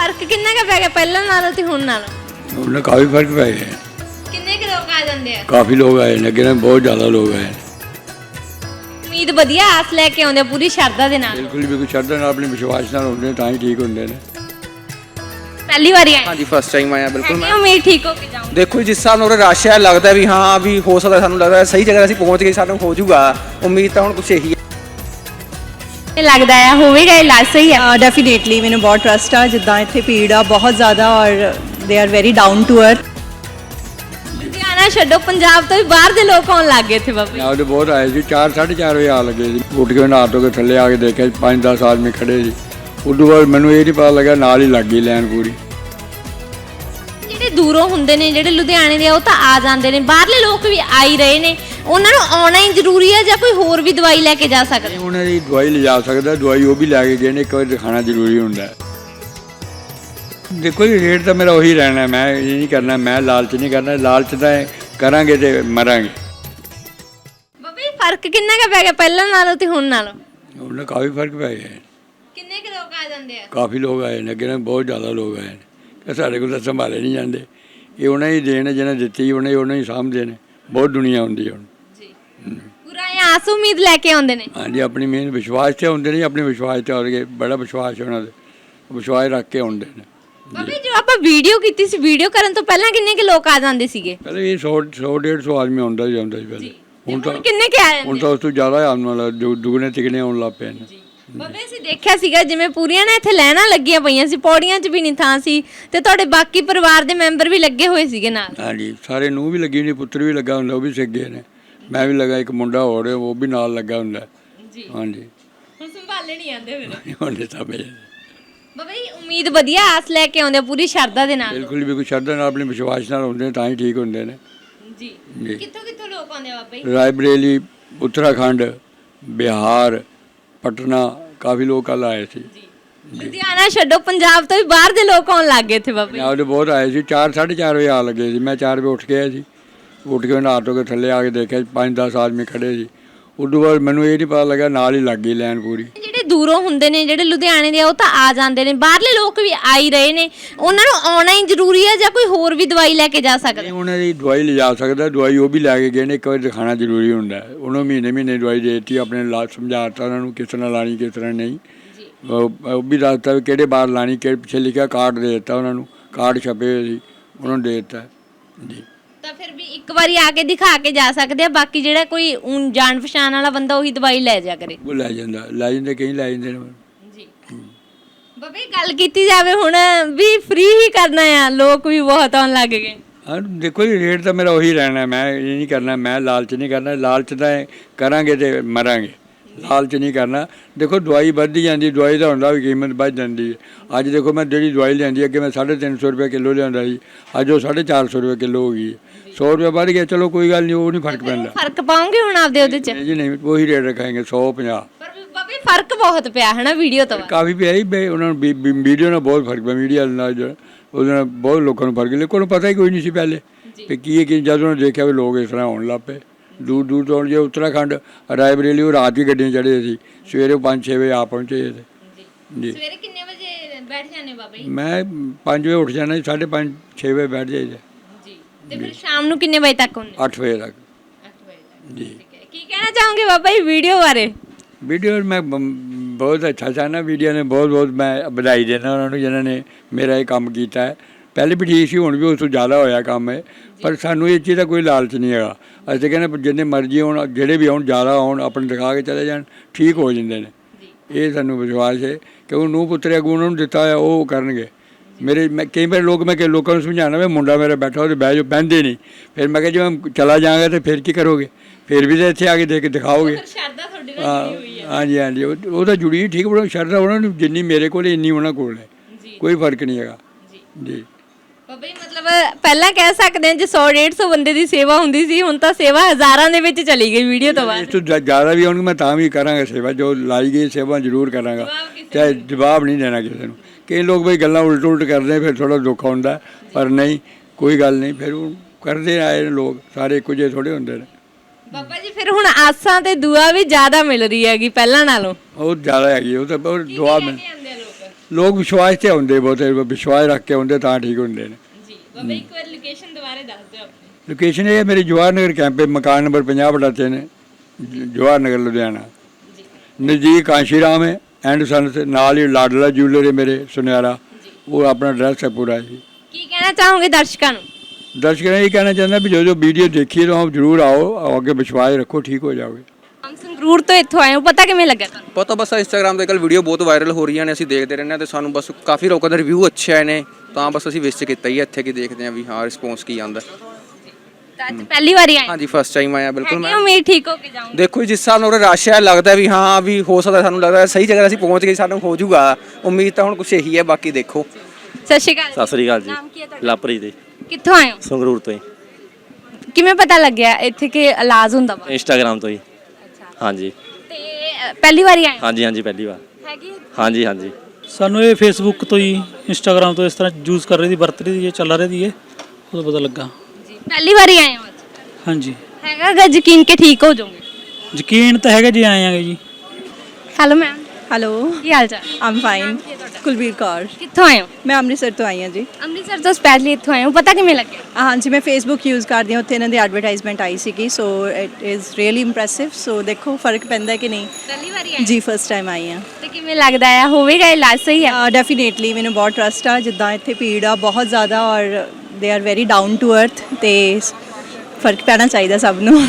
ਫ਼ਰਕ ਕਿੰਨਾ ਕੁ ਪੈ ਗਿਆ? ਪਹਿਲਾਂ ਨਾਲੋਂ ਤੇ ਹੁਣ ਨਾਲੋਂ? ਉਹਨਾਂ ਕਾਫੀ ਫ਼ਰਕ ਪੈ ਗਿਆ। ਕਿੰਨੇ ਕੁ ਲੋਕ ਆ ਜਾਂਦੇ ਆ? ਕਾਫੀ ਲੋਕ ਆਏ ਨੇ ਅੱਗੇ ਨਾਲੋਂ ਬਹੁਤ ਜ਼ਿਆਦਾ ਲੋਕ ਆਏ ਨੇ ਉਮੀਦ ਵਧੀਆ ਆਸ ਲੈ ਕੇ ਆਉਂਦੇ ਆ ਪੂਰੀ ਸ਼ਰਧਾ ਦੇ ਨਾਲ। ਬਿਲਕੁਲ ਵੀ ਕੋਈ ਸ਼ਰਧਾ ਨਾਲ ਆਪਣੇ ਵਿਸ਼ਵਾਸ ਨਾਲ ਹੁੰਦੇ ਨੇ ਤਾਂ ਹੀ ਠੀਕ ਹੁੰਦੇ ਨੇ। ਪਹਿਲੀ ਵਾਰੀ ਆਏ? ਹਾਂਜੀ ਫਸਟ ਟਾਈਮ ਆਇਆ ਬਿਲਕੁਲ। ਹੈਗੀ ਉਮੀਦ ਠੀਕ ਹੋ ਕੇ ਜਾਊਂ ਦੇਖੋ ਜੀ, ਜਿਸ ਹਿਸਾਬ ਨਾਲ ਉਰੇ ਰਸ਼ ਹੈ ਲੱਗਦਾ ਵੀ ਹਾਂ ਵੀ ਹੋ ਸਕਦਾ ਸਾਨੂੰ ਲੱਗਦਾ ਸਹੀ ਜਗ੍ਹਾ ਅਸੀਂ ਪਹੁੰਚ ਗਏ ਸਾਨੂੰ ਹੋ ਜਾਊਗਾ। ਉਮੀਦ ਤਾਂ ਹੁਣ ਕੁਛ ਇਹੀ ਹੈ। ਇਹ ਲੱਗਦਾ ਆ ਹੋਵੇਗਾ ਇਲਾਜ ਸਹੀ ਆ? ਡੈਫੀਨੇਟਲੀ ਮੈਨੂੰ ਬਹੁਤ ਟਰਸਟ ਆ ਜਿੱਦਾਂ ਇੱਥੇ ਭੀੜ ਆ ਬਹੁਤ ਜ਼ਿਆਦਾ ਔਰ they are very down to earth Ludhiana ਛੱਡੋ ਪੰਜਾਬ ਤੋਂ ਵੀ ਬਾਹਰ ਦੇ ਲੋਕ ਆਉਣ ਲੱਗ ਗਏ ਇੱਥੇ ਬਾਬੇ। ਨਾਲ ਦੇ ਬਹੁਤ ਆਏ ਸੀ 4 4:30 ਵਜੇ ਆ ਲੱਗੇ ਜੀ ਉੱਠ ਕੇ ਉਹਨਾਂ ਆਟੋ ਕੇ ਥੱਲੇ ਆ ਕੇ ਦੇਖਿਆ 5-10 ਆਦਮੀ ਖੜੇ ਸੀ। ਉਦੋਂ ਬਾਅਦ ਮੈਨੂੰ ਇਹ ਨਹੀਂ ਪਤਾ ਲੱਗਾ ਨਾਲ ਹੀ ਲੱਗ ਗਈ ਲਾਈਨ ਪੂਰੀ। ਜਿਹੜੇ ਦੂਰੋਂ ਹੁੰਦੇ ਨੇ ਜਿਹੜੇ ਲੁਧਿਆਣੇ ਦੇ ਆ ਉਹ ਤਾਂ ਆ ਜਾਂਦੇ ਨੇ। ਬਾਹਰਲੇ ਲੋਕ ਵੀ ਆ ਹੀ ਰਹੇ ਨੇ। ਉਹਨਾਂ ਨੂੰ ਆਉਣਾ ਹੀ ਜ਼ਰੂਰੀ ਹੈ ਜਾਂ ਕੋਈ ਹੋਰ ਵੀ ਦਵਾਈ ਲੈ ਕੇ ਜਾ ਸਕਦੇ? ਉਹਨਾਂ ਦੀ ਦਵਾਈ ਲਿਜਾ ਸਕਦਾ ਦਵਾਈ ਉਹ ਵੀ ਲੈ ਕੇ ਗਏ ਨੇ ਇੱਕ ਵਾਰ ਦਿਖਾਣਾ ਜ਼ਰੂਰੀ ਹੁੰਦਾ। ਹੈ ਦੇਖੋ ਜੀ ਰੇਟ ਤਾਂ ਮੇਰਾ ਉਹੀ ਰਹਿਣਾ ਮੈਂ ਇਹ ਨਹੀਂ ਕਰਨਾ ਮੈਂ ਲਾਲਚ ਨਹੀਂ ਕਰਨਾ ਲਾਲਚ ਤਾਂ ਕਰਾਂਗੇ ਤੇ ਮਰਾਂਗੇ। ਬਾਬੇ ਫ਼ਰਕ ਕਿੰਨਾ ਕੁ ਪੈ ਗਿਆ? ਪਹਿਲਾਂ ਨਾਲੋਂ ਤੇ ਹੁਣ ਨਾਲੋਂ? ਉਹਨਾਂ ਕਾਫੀ ਫ਼ਰਕ ਪੈ ਗਿਆ। ਕਿੰਨੇ ਕੁ ਲੋਕ ਆ ਜਾਂਦੇ ਆ? ਕਾਫੀ ਲੋਕ ਆਏ ਨੇ ਅੱਗੇ ਨਾਲੋਂ ਬਹੁਤ ਜ਼ਿਆਦਾ ਲੋਕ ਆਏ ਨੇ। ਕਿ ਸਾਡੇ ਕੋਲ ਤਾਂ ਸੰਭਾਲੇ ਨਹੀਂ ਜਾਂਦੇ। ਇਹ ਉਹਨਾਂ ਹੀ ਦੇਣ ਜਿਹਨਾਂ ਦਿੱਤੀ ਉਹਨੇ ਉਹਨਾਂ ਹੀ ਸਾਂਭਦੇ ਨੇ। ਬਹੁਤ ਦੁਨੀਆ ਹੁੰਦੀ ਹੈ ਹੁਣ। ਪੂਰਾ ਇਹ ਆਸ ਉਮੀਦ ਲੈ ਕੇ ਆਉਂਦੇ ਨੇ। ਹਾਂਜੀ ਆਪਣੀ ਮੇਨ ਵਿਸ਼ਵਾਸ ਤੇ ਹੁੰਦੇ ਨੇ ਆਪਣੇ ਵਿਸ਼ਵਾਸ ਤੇ ਆਉਣਗੇ ਬੜਾ ਵਿਸ਼ਵਾਸ ਹੈ ਉਹਨਾਂ ਦੇ। ਵਿਸ਼ਵਾਸ ਰੱਖ ਕੇ ਆਉਂਦੇ ਨੇ। ਬਾਬੇ ਜੋ ਆਪਾਂ ਵੀਡੀਓ ਕੀਤੀ ਸੀ ਵੀਡੀਓ ਕਰਨ ਤੋਂ ਪਹਿਲਾਂ ਕਿੰਨੇ ਕੁ ਲੋਕ ਆ ਜਾਂਦੇ ਸੀਗੇ? ਪਹਿਲੇ ਇਹ 100 100 150 ਆਦਮੀ ਆਉਂਦਾ ਹੀ ਆਉਂਦਾ ਸੀ ਪਹਿਲੇ। ਹੁਣ ਤਾਂ ਕਿੰਨੇ ਕੁ ਆ ਹੁਣ ਜਾਂਦੇ ਤਾਂ ਉਸ ਤੋਂ ਜ਼ਿਆਦਾ ਆਉਣ ਵਾਲਾ ਦੁ- ਦੁਗਣੇ ਤਿਗਣੇ ਆਉਣ ਲੱਗ ਪਏ ਨੇ। ਬਾਬੇ ਅਸੀਂ ਦੇਖਿਆ ਸੀਗਾ ਜਿਵੇਂ ਪੂਰੀਆਂ ਨਾ ਇੱਥੇ ਲੈਣਾ ਲੱਗੀਆਂ ਪਈਆਂ ਸੀ ਪੌੜੀਆਂ 'ਚ ਵੀ ਨਹੀਂ ਥਾਂ ਸੀ ਤੇ ਤੁਹਾਡੇ ਬਾਕੀ ਪਰਿਵਾਰ ਦੇ ਮੈਂਬਰ ਵੀ ਲੱਗੇ ਹੋਏ ਸੀਗੇ ਨਾਲ। ਹਾਂਜੀ ਸਾਰੇ ਨੂੰ ਵੀ ਲੱਗੀ ਨੇ ਪੁੱਤਰ ਵੀ ਲੱਗਾ ਹੁੰਦਾ ਉਹ ਵੀ ਸਿੱਖ ਗਏ ਨੇ। ਮੈਂ ਵੀ ਲੱਗਾ ਇੱਕ ਮੁੰਡਾ ਹੋਰ ਹੈ, ਉਹ ਵੀ ਨਾਲ ਲੱਗਾ ਹੁੰਦਾ। ਜੀ। ਹਾਂਜੀ। ਹੁਣ ਸੰਭਾਲੇ ਨਹੀਂ ਆਂਦੇ ਫਿਰ। ਹੁਣ ਤਾਂ ਬਾਬਾ ਜੀ ਉਮੀਦ ਵਧੀਆ ਆਸ ਲੈ ਕੇ ਆਉਂਦੇ ਆ ਪੂਰੀ ਸ਼ਰਧਾ ਦੇ ਨਾਲ। ਬਿਲਕੁਲ ਵੀ ਕੋਈ ਸ਼ਰਧਾ ਨਾਲ ਆਪਣੇ ਵਿਸ਼ਵਾਸ ਨਾਲ ਹੁੰਦੇ ਨੇ ਤਾਂ ਹੀ ਠੀਕ ਹੁੰਦੇ ਨੇ। ਜੀ। ਜੀ। ਕਿੱਥੋਂ ਕਿੱਥੋਂ ਲੋਕ ਆਉਂਦੇ ਆ ਬਾਬਾ ਜੀ? ਰਾਇਬਰੇਲੀ ਉੱਤਰਾਖੰਡ ਬਿਹਾਰ ਪਟਨਾ ਕਾਫੀ ਲੋਕ ਕੱਲ੍ਹ ਆਏ ਸੀ। ਲੁਧਿਆਣਾ ਛੱਡੋ ਪੰਜਾਬ ਤੋਂ ਵੀ ਬਾਹਰ ਦੇ ਲੋਕ ਆਉਣ ਲੱਗ ਗਏ ਇੱਥੇ ਬਾਬਾ ਜੀ। ਪੰਜਾਬ ਦੇ ਬਹੁਤ ਆਏ ਸੀ 4 4:30 ਵਜੇ ਆ ਲੱਗੇ ਸੀ। ਮੈਂ 4 ਵਜੇ ਉੱਠ ਗਿਆ ਸੀ। ਉੱਠ ਕੇ ਉਹਨਾਂ ਆਟੋ ਕੇ ਥੱਲੇ ਆ ਕੇ ਦੇਖਿਆ 5-10 ਆਦਮੀ ਖੜੇ ਸੀ ਉਦੋਂ ਬਾਅਦ ਮੈਨੂੰ ਇਹ ਨਹੀਂ ਪਤਾ ਲੱਗਾ ਨਾਲ ਹੀ ਲੱਗ ਗਈ ਲਾਈਨ ਪੂਰੀ। ਜਿਹੜੇ ਦੂਰੋਂ ਹੁੰਦੇ ਨੇ ਜਿਹੜੇ ਲੁਧਿਆਣੇ ਦੇ ਆ ਉਹ ਤਾਂ ਆ ਜਾਂਦੇ ਨੇ। ਬਾਹਰਲੇ ਲੋਕ ਵੀ ਆ ਹੀ ਰਹੇ ਨੇ। ਉਹਨਾਂ ਨੂੰ ਆਉਣਾ ਹੀ ਜ਼ਰੂਰੀ ਹੈ ਜਾਂ ਕੋਈ ਹੋਰ ਵੀ ਦਵਾਈ ਲੈ ਕੇ ਜਾ ਸਕਦੇ? ਉਹਨਾਂ ਦੀ ਦਵਾਈ ਲਿਜਾ ਸਕਦਾ ਦਵਾਈ ਉਹ ਵੀ ਲੈ ਕੇ ਗਏ ਨੇ ਇੱਕ ਵਾਰ ਦਿਖਾਣਾ ਜ਼ਰੂਰੀ ਹੁੰਦਾ। ਉਹਨੂੰ ਮਹੀਨੇ ਮਹੀਨੇ ਦਵਾਈ ਦੇ ਦਿੱਤੀ ਆਪਣੇ ਲਾ ਸਮਝਾਤਾ ਉਹਨਾਂ ਨੂੰ ਕਿਸ ਤਰ੍ਹਾਂ ਲਾਣੀ ਕਿਸ ਤਰ੍ਹਾਂ ਨਹੀਂ। ਉਹ ਉਹ ਵੀ ਦੱਸਤਾ ਵੀ ਕਿਹੜੇ ਬਾਰ ਲਾਣੀ ਕਿਹੜੇ ਪਿੱਛੇ ਲਿਖਿਆ ਕਾਰਡ ਦੇ ਦਿੱਤਾ ਉਹਨਾਂ ਨੂੰ। ਕਾਰਡ ਛਪੇ ਸੀ ਉਹਨਾਂ ਨੂੰ ਦੇ ਦਿੱਤਾ। ਜੀ। ਤਾਂ ਫਿਰ ਵੀ ਇੱਕ ਵਾਰੀ ਆ ਕੇ ਦਿਖਾ ਕੇ ਜਾ ਸਕਦੇ ਆ ਬਾਕੀ ਜਿਹੜਾ ਕੋਈ ਊਂ ਜਾਣ ਪਛਾਣ ਵਾਲਾ ਬੰਦਾ ਉਹੀ ਦਵਾਈ ਲੈ ਜਾ ਕਰੇ। ਉਹ ਲੈ ਜਾਂਦਾ ਲੈ ਜਾਂਦੇ ਕਈ ਲੈ ਜਾਂਦੇ ਨੇ। ਜੀ। ਬਾਬੇ ਗੱਲ ਕੀਤੀ ਜਾਵੇ ਹੁਣ ਵੀ ਫ੍ਰੀ ਹੀ ਕਰਨਾ ਆ ਲੋਕ ਵੀ ਬਹੁਤ ਆਉਣ ਲੱਗ ਗਏ। ਹਾਂ ਦੇਖੋ ਜੀ ਰੇਟ ਤਾਂ ਮੇਰਾ ਉਹੀ ਰਹਿਣਾ ਮੈਂ ਇਹ ਨਹੀਂ ਕਰਨਾ ਮੈਂ ਲਾਲਚ ਨਹੀਂ ਕਰਨਾ ਲਾਲਚ ਤਾਂ ਕਰਾਂਗੇ ਤੇ ਮਰਾਂਗੇ। ਲਾਲਚ ਨਹੀਂ ਕਰਨਾ। ਦੇਖੋ ਦਵਾਈ ਵੱਧਦੀ ਜਾਂਦੀ ਦਵਾਈ ਦਾ ਹੁੰਦਾ ਵੀ ਕੀਮਤ ਵੱਧ ਜਾਂਦੀ ਹੈ। ਅੱਜ ਦੇਖੋ ਮੈਂ ਜਿਹੜੀ ਦਵਾਈ ਲੈਂਦੀ ਅੱਗੇ ਮੈਂ 350 ਰੁਪਏ ਕਿਲੋ ਲਿਆਉਂਦਾ ਸੀ। ਅੱਜ ਉਹ 450 ਰੁਪਏ ਕਿਲੋ ਹੋ ਗਈ ਹੈ। 100 ਰੁਪਏ ਵੱਧ ਗਿਆ ਚਲੋ ਕੋਈ ਗੱਲ ਨਹੀਂ ਉਹ ਨਹੀਂ ਫ਼ਰਕ ਪੈਂਦਾ। ਫ਼ਰਕ ਪਾਉਂਗੇ ਹੁਣ ਆਪਦੇ ਉਹਦੇ ਚ? ਜੀ ਨਹੀਂ ਉਹੀ ਰੇਟ ਰੱਖਾਂਗੇ 150 ਪਰ ਬਾਬੇ ਫ਼ਰਕ ਬਹੁਤ ਪਿਆ ਹੈ ਨਾ ਵੀਡੀਓ ਤੋਂ? ਕਾਫੀ ਪਿਆ ਹੀ ਬਈ ਉਹਨਾਂ ਨੂੰ ਵੀਡੀਓ ਨਾਲ ਬਹੁਤ ਫ਼ਰਕ ਪਿਆ ਮੀਡੀਆ ਨਾਲ ਉਹਦੇ ਨਾਲ ਬਹੁਤ ਲੋਕਾਂ ਨੂੰ ਫ਼ਰਕ ਲੋਕਾਂ ਨੂੰ ਪਤਾ ਹੀ ਕੋਈ ਨਹੀਂ ਸੀ ਪਹਿਲੇ। ਕਿ ਕੀ ਹੈ ਕਿ ਜਦੋਂ ਉਹਨੇ ਦੇਖਿਆ ਵੀ ਲੋਕ ਇਸ ਤਰ੍ਹਾਂ ਹੋਣ ਲੱਗ ਪਏ। ਦੂਰ ਦੂਰ ਤੋਂ ਜੇ ਉੱਤਰਾਖੰਡ ਰਾਇਬਰੇਲੀ ਉਹ ਰਾਤ ਦੀ ਗੱਡੀਆਂ ਚੜ੍ਹੇ ਸੀ ਸਵੇਰੇ 5-6 ਵਜੇ ਆ ਪਹੁੰਚੇ ਜੀ। ਸਵੇਰੇ ਕਿੰਨੇ ਵਜੇ ਬੈਠ ਜਾਂਦੇ ਬਾਬਾ ਜੀ? ਮੈਂ 5 ਵਜੇ ਉੱਠ ਜਾਣਾ 5:30 6 ਵਜੇ ਬੈਠ ਜਾਈਦਾ। ਜੀ। ਤੇ ਫਿਰ ਸ਼ਾਮ ਨੂੰ ਕਿੰਨੇ ਵਜੇ ਤੱਕ ਹੁੰਦੇ? 8 ਵਜੇ ਤੱਕ। 8 ਵਜੇ ਤੱਕ। ਜੀ। ਕੀ ਕਹਿਣਾ ਚਾਹੋਗੇ ਬਾਬਾ ਜੀ ਵੀਡੀਓ ਬਾਰੇ? ਵੀਡੀਓ ਮੈਂ ਬਹੁਤ ਅੱਛਾ ਚਾਹਨਾ ਵੀਡੀਓ ਨੇ ਬਹੁਤ ਬਹੁਤ ਮੈਂ ਵਧਾਈ ਦੇਣਾ ਉਹਨਾਂ ਨੂੰ ਜਿਨ੍ਹਾਂ ਨੇ ਮੇਰਾ ਇਹ ਕੰਮ ਕੀਤਾ ਹੈ। ਪਹਿਲੇ ਵੀ ਠੀਕ ਸੀ ਹੁਣ ਵੀ ਉਸ ਤੋਂ ਜ਼ਿਆਦਾ ਹੋਇਆ ਕੰਮ ਹੈ ਪਰ ਸਾਨੂੰ ਇਹ ਚੀਜ਼ ਦਾ ਕੋਈ ਲਾਲਚ ਨਹੀਂ ਹੈਗਾ। ਅਸੀਂ ਤਾਂ ਕਹਿੰਦੇ ਜਿੰਨੇ ਮਰਜ਼ੀ ਹੋਣ ਜਿਹੜੇ ਵੀ ਆਉਣ ਜ਼ਿਆਦਾ ਆਉਣ ਆਪਣੇ ਦਿਖਾ ਕੇ ਚਲੇ ਜਾਣ ਠੀਕ ਹੋ ਜਾਂਦੇ ਨੇ। ਇਹ ਸਾਨੂੰ ਵਿਸ਼ਵਾਸ ਹੈ ਕਿ ਉਹ ਨੂੰ ਪੁੱਤਰ ਅਗੂ ਉਹਨਾਂ ਨੂੰ ਦਿੱਤਾ ਹੋਇਆ ਉਹ ਕਰਨਗੇ। ਮੇਰੇ ਮੈਂ ਕਈ ਵਾਰ ਲੋਕ ਮੈਂ ਕਿ ਲੋਕਾਂ ਨੂੰ ਸਮਝਾਉਣਾ ਵੀ ਮੁੰਡਾ ਮੇਰਾ ਬੈਠਾ ਉਹਦੇ ਬਹਿ ਜਾਓ ਬਹਿੰਦੇ ਨਹੀਂ। ਫਿਰ ਮੈਂ ਕਿਹਾ ਜੇ ਮੈਂ ਚਲਾ ਜਾਵਾਂਗਾ ਤੇ ਫਿਰ ਕੀ ਕਰੋਗੇ? ਫਿਰ ਵੀ ਤਾਂ ਇੱਥੇ ਆ ਕੇ ਦੇਖ ਕੇ ਦਿਖਾਓਗੇ। ਸ਼ਰਦਾ ਤੁਹਾਡੇ ਹਾਂ, ਹਾਂਜੀ ਹਾਂਜੀ। ਉਹ ਤਾਂ ਜੁੜੀ ਠੀਕ ਬੜਾ ਸ਼ਰਧਾ ਉਹਨਾਂ ਨੂੰ ਜਿੰਨੀ ਮੇਰੇ ਕੋਲ ਇੰਨੀ ਉਹਨਾਂ ਕੋਲ ਹੈ। ਕੋਈ ਫ਼ਰਕ ਨਹੀਂ ਹੈਗਾ। ਜੀ। ਜੀ। ਮਤਲਬ ਪਹਿਲਾਂ ਕਹਿ ਸਕਦੇ ਹਾਂ ਜੇ 100 150 ਬੰਦੇ ਦੀ ਸੇਵਾ ਹੁੰਦੀ ਸੀ ਹੁਣ ਤਾਂ ਸੇਵਾ ਹਜ਼ਾਰਾਂ ਦੇ ਵਿੱਚ ਚਲੀ ਗਈ ਵੀਡੀਓ ਤੋਂ ਬਾਅਦ। ਇਸ ਤੋਂ ਜ਼ਿਆ- ਜ਼ਿਆਦਾ ਵੀ ਆਉਣਗੇ ਮੈਂ ਤਾਂ ਵੀ ਕਰਾਂਗਾ ਸੇਵਾ ਜੋ ਲਾਈ ਗਈ ਸੇਵਾ ਜ਼ਰੂਰ ਕਰਾਂਗਾ। ਚਾਹੇ ਜਵਾਬ ਨਹੀਂ ਦੇਣਾ ਕਿਸੇ ਨੂੰ। ਕਈ ਲੋਕ ਬਈ ਗੱਲਾਂ ਉਲਟ ਉਲਟ ਕਰਦੇ ਫਿਰ ਥੋੜਾ ਦੁੱਖ ਹੁੰਦਾ ਪਰ ਨਹੀਂ ਕੋਈ ਗੱਲ ਨਹੀਂ ਫਿਰ ਉਹ ਕਰਦੇ ਆਏ ਨੇ ਲੋਕ ਸਾਰੇ ਇੱਕੋ ਜਿਹੇ ਥੋੜੇ ਹੁੰਦੇ ਨੇ। ਬਾਬਾ ਜੀ ਫਿਰ ਹੁਣ ਆਸਾਂ ਤੇ ਦੁਆ ਵੀ ਜ਼ਿਆਦਾ ਮਿਲ ਰਹੀ ਹੈਗੀ ਪਹਿਲਾਂ ਨਾਲੋਂ। ਉਹ ਜ਼ਿਆਦਾ ਹੈਗੀ ਉਹ ਤਾਂ ਬਹੁਤ ਦੁਆ ਮਿਲ ਲੋਕ ਵਿਸ਼ਵਾਸ ਤੇ ਆਉਂਦੇ ਬਹੁਤੇ ਵਿਸ਼ਵਾਸ ਰੱਖ ਕੇ ਆਉਂਦੇ ਤਾਂ ਠੀਕ ਹੁੰਦੇ ਨੇ। ਬਾਬਾ ਇੱਕ ਵਾਰ ਲੋਕੇਸ਼ਨ ਦੁਬਾਰੇ ਦੱਸ ਦਿਓ ਆਪਣੀ। ਲੋਕੇਸ਼ਨ ਇਹ ਹੈ ਮੇਰੀ ਜਵਾਹਰ ਨਗਰ ਕੈਂਪ ਹੈ ਮਕਾਨ ਨੰਬਰ 50 ਬਟਾ 3 ਜਵਾਹਰ ਨਗਰ ਲੁਧਿਆਣਾ। ਨਜ਼ਦੀਕ ਕਾਂਸ਼ੀ ਰਾਮ ਹੈ ਐਂਡ ਸਨ ਨਾਲ ਹੀ ਲਾਡਲਾ ਜੂਲਰ ਹੈ ਮੇਰੇ ਸੁਨਿਆਰਾ। ਉਹ ਆਪਣਾ ਐਡਰੈਸ ਹੈ ਪੂਰਾ ਜੀ। ਕੀ ਕਹਿਣਾ ਚਾਹੋਗੇ ਦਰਸ਼ਕਾਂ ਨੂੰ? ਦਰਸ਼ਕਾਂ ਨੂੰ ਇਹ ਕਹਿਣਾ ਚਾਹੁੰਦਾ ਵੀ ਜੋ ਜੋ ਵੀਡੀਓ ਦੇਖੀ ਆਪ ਜਰੂਰ ਆਓ ਅੱਗੇ ਵਿਸ਼ਵਾਸ ਰੱਖੋ ਠੀਕ ਹੋ ਜਾਓਗੇ। ਸੰਗਰੂਰ ਤੋਂ ਇੱਥੋਂ ਆਏ ਹੋ ਪਤਾ ਕਿਵੇਂ ਲੱਗਾ ਤੁਹਾਨੂੰ? ਪਤਾ ਬਸ ਇੰਸਟਾਗ੍ਰam ਤੇ ਕੱਲ ਵੀਡੀਓ ਬਹੁਤ ਵਾਇਰਲ ਹੋ ਰਹੀਆਂ ਨੇ ਅਸੀਂ ਦੇਖਦੇ ਰਹਿੰਦੇ ਤੇ ਸਾਨੂੰ ਬਸ ਕਾਫੀ ਲੋਕਾਂ ਦੇ ਰਿਵਿਊ ਅੱਛੇ ਆਏ ਨੇ। ਤਾਂ ਬਸ ਅਸੀਂ ਵਿਜ਼ਿਟ ਕੀਤਾ ਹੀ ਇੱਥੇ ਕੀ ਦੇਖਦੇ ਹਾਂ ਵੀ ਹਾਂ ਰਿਸਪੌਂਸ ਕੀ ਆਉਂਦਾ। ਤਾਂ ਅੱਜ ਪਹਿਲੀ ਵਾਰੀ ਆਏ? ਹਾਂਜੀ ਫਸਟ ਟਾਈਮ ਆਇਆ ਬਿਲਕੁਲ ਮੈਂ ਉਮੀਦ ਠੀਕ ਹੋ ਕੇ ਜਾਊਂਗੇ। ਦੇਖੋ ਜੀ, ਜਿਸ ਹਿਸਾਬ ਨਾਲ ਰਸ਼ ਹੈ ਲੱਗਦਾ ਵੀ ਹਾਂ ਵੀ ਹੋ ਸਕਦਾ ਸਾਨੂੰ ਲੱਗਦਾ ਸਹੀ ਜਗ੍ਹਾ ਅਸੀਂ ਪਹੁੰਚ ਗਏ ਸਾਨੂੰ ਹੋ ਜਾਊਗਾ। ਉਮੀਦ ਤਾਂ ਹੁਣ ਕੁਛ ਇਹੀ ਹੈ ਬਾਕੀ ਦੇਖੋ। ਸਤਿ ਸ਼੍ਰੀ ਅਕਾਲ ਸਤਿ ਸ੍ਰੀ ਅਕਾਲ ਜੀ। ਨਾਮ ਕੀ ਹੈ ਤੁਹਾਡਾ? ਲਾਪਰੀ ਦੇ ਕਿੱਥੋਂ ਆਏ ਹੋ? ਸੰਗਰੂਰ ਤੋਂ ਹੀ ਕਿਵੇਂ ਪਤਾ ਲੱਗਿਆ? ਇੱਥੇ ਕਿ ਇਲਾਜ ਹੁੰਦਾ ਵਾ? ਇੰਸਟਾਗ੍ਰam ਤੋਂ ਹੀ ਹਾਂਜੀ। ਤੇ ਅ, ਪਹਿਲੀ ਵਾਰੀ ਆਏ ਹੋ? ਹਾਂਜੀ ਹਾਂਜੀ ਪਹਿਲੀ ਵਾਰ। ਹੈਗੀ ਹਾਂਜੀ ਹਾਂਜੀ। ਸਾਨੂੰ ਇਹ ਫੇਸਬੁੱਕ ਤੋਂ ਹੀ ਇੰਸਟਾਗ੍ਰam ਤੋਂ ਇਸ ਤਰ੍ਹਾਂ ਯੂਜ਼ ਕਰ ਰਹੀ ਦੀ ਵਰਤ ਰਹੀ ਦੀ ਇਹ ਚੱਲ ਰਹੀ ਦੀ ਇਹ ਉਦੋਂ ਪਤਾ ਲੱਗਾ। ਜੀ ਪਹਿਲੀ ਵਾਰੀ ਆਏ ਹੋ ਅੱਜ? ਹਾਂਜੀ। ਹੈਗਾ ਗਾ ਯਕੀਨ ਕਿ ਠੀਕ ਹੋ ਜਾਓਗੇ? ਯਕੀਨ ਤਾਂ ਹੈਗਾ ਜੀ ਆਏ ਆਂਗੇ ਜੀ। ਹੈਲੋ ਮੈਮ ਹੈਲੋ ਕੀ ਹਾਲ ਚਾਲ? I'm fine Kulbir Kaur. ਕਿੱਥੋਂ ਆਏ ਹੋ? ਮੈਂ ਅੰਮ੍ਰਿਤਸਰ ਤੋਂ ਆਈ ਹਾਂ ਜੀ। ਅੰਮ੍ਰਿਤਸਰ ਤੋਂ ਸਪੈਸ਼ਲੀ ਇੱਥੋਂ ਆਏ ਹੋ। ਪਤਾ ਕਿਵੇਂ ਲੱਗਿਆ? ਹਾਂਜੀ ਮੈਂ ਫੇਸਬੁੱਕ ਯੂਜ਼ ਕਰਦੀ ਹਾਂ। ਉੱਥੇ ਇਹਨਾਂ ਦੀ ਐਡਵਰਟਾਈਜ਼ਮੈਂਟ ਆਈ ਸੀਗੀ। So it is really impressive so ਦੇਖੋ ਫ਼ਰਕ ਪੈਂਦਾ ਕਿ ਨਹੀਂ? ਪਹਿਲੀ ਵਾਰੀ ਜੀ ਫਸਟ ਟਾਈਮ ਆਈ ਹਾਂ। ਤੇ ਕਿਵੇਂ ਲੱਗਦਾ ਹੈ ਹੋਵੇਗਾ ਇਲਾਜ ਸਹੀ ਹੈ ਡੈਫੀਨੇਟਲੀ ਮੈਨੂੰ ਬਹੁਤ ਟਰਸਟ ਆ। ਜਿੱਦਾਂ ਇੱਥੇ ਭੀੜ ਆ ਬਹੁਤ ਜ਼ਿਆਦਾ ਔਰ they are very down to earth ਤੇ ਫ਼ਰਕ ਪੈਣਾ ਚਾਹੀਦਾ ਸਭ ਨੂੰ।